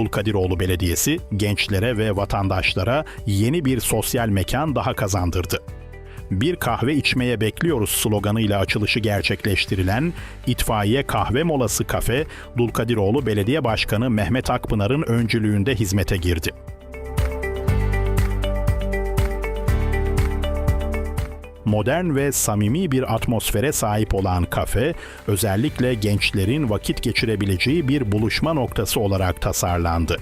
Dulkadiroğlu Belediyesi gençlere ve vatandaşlara yeni bir sosyal mekan daha kazandırdı. Bir kahve içmeye bekliyoruz sloganıyla açılışı gerçekleştirilen İtfaiye Kahve Molası Kafe, Dulkadiroğlu Belediye Başkanı Mehmet Akpınar'ın öncülüğünde hizmete girdi. Modern ve samimi bir atmosfere sahip olan kafe, özellikle gençlerin vakit geçirebileceği bir buluşma noktası olarak tasarlandı.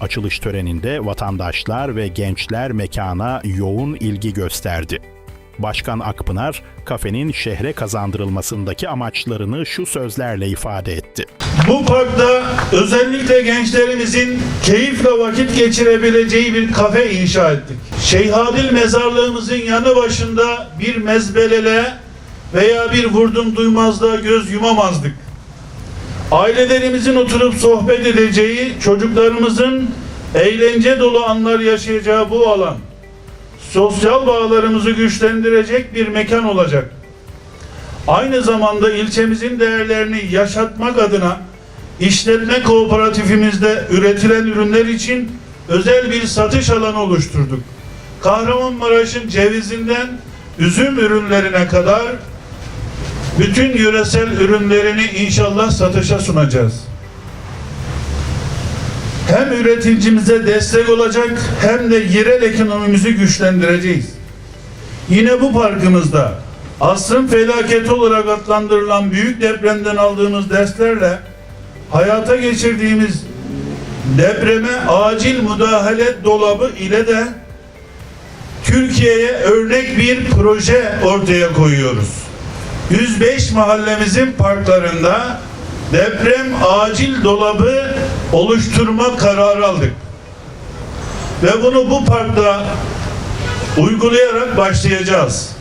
Açılış töreninde vatandaşlar ve gençler mekana yoğun ilgi gösterdi. Başkan Akpınar, kafenin şehre kazandırılmasındaki amaçlarını şu sözlerle ifade etti. Bu parkta özellikle gençlerimizin keyifle vakit geçirebileceği bir kafe inşa ettik. Şeyhadil mezarlığımızın yanı başında bir mezbelele veya bir vurdum duymazlığa göz yumamazdık. Ailelerimizin oturup sohbet edeceği, çocuklarımızın eğlence dolu anlar yaşayacağı bu alan sosyal bağlarımızı güçlendirecek bir mekan olacak. Aynı zamanda ilçemizin değerlerini yaşatmak adına işletme kooperatifimizde üretilen ürünler için özel bir satış alanı oluşturduk. Kahramanmaraş'ın cevizinden üzüm ürünlerine kadar bütün yöresel ürünlerini inşallah satışa sunacağız. Hem üreticimize destek olacak hem de yerel ekonomimizi güçlendireceğiz. Yine bu parkımızda asrın felaketi olarak adlandırılan büyük depremden aldığımız derslerle hayata geçirdiğimiz depreme acil müdahale dolabı ile de Türkiye'ye örnek bir proje ortaya koyuyoruz. 105 mahallemizin parklarında deprem acil dolabı oluşturma kararı aldık. Ve bunu bu parkta uygulayarak başlayacağız.